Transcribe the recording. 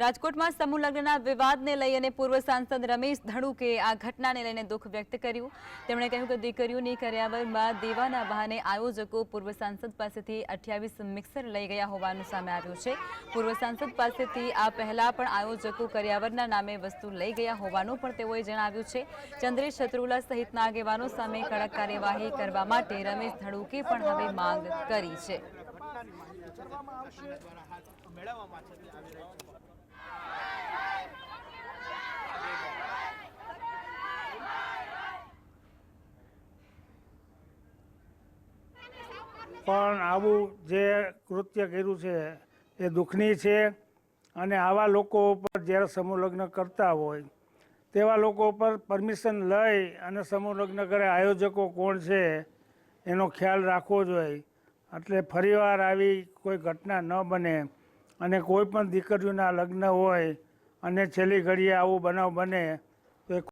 રાજકોટમાં સમૂહ લગ્નના વિવાદને લઈ અને પૂર્વ સાંસદ રમેશ ધડુકે આ ઘટનાને લઈને દુઃખ વ્યક્ત કર્યું. તેમણે કહ્યું કે દીકરીઓની કર્યાવરમાં દેવાના બહાને આયોજકો પૂર્વ સાંસદ પાસેથી અઠ્યાવીસ મિક્સર લઈ ગયા હોવાનું સામે આવ્યું છે. પૂર્વ સાંસદ પાસેથી આ પહેલાં પણ આયોજકો કર્યાવરના નામે વસ્તુ લઈ ગયા હોવાનું પણ તેઓએ જણાવ્યું છે. ચંદ્રેશ શત્રુલા સહિતના આગેવાનો સામે કડક કાર્યવાહી કરવા માટે રમેશ ધડુકે પણ હવે માંગ કરી છે. પણ આવું જે કૃત્ય કર્યું છે, એ દુઃખની છે અને આવા લોકો ઉપર જ્યારે સમૂહ લગ્ન કરતા હોય, તેવા લોકો ઉપર પરમિશન લઈ અને સમૂહ લગ્ન કરે, આયોજકો કોણ છે એનો ખ્યાલ રાખવો જોઈએ. એટલે ફરીવાર આવી કોઈ ઘટના ન બને અને કોઈ પણ દીકરીઓના લગ્ન હોય અને છેલ્લી ઘડીએ આવું બનાવ બને, તો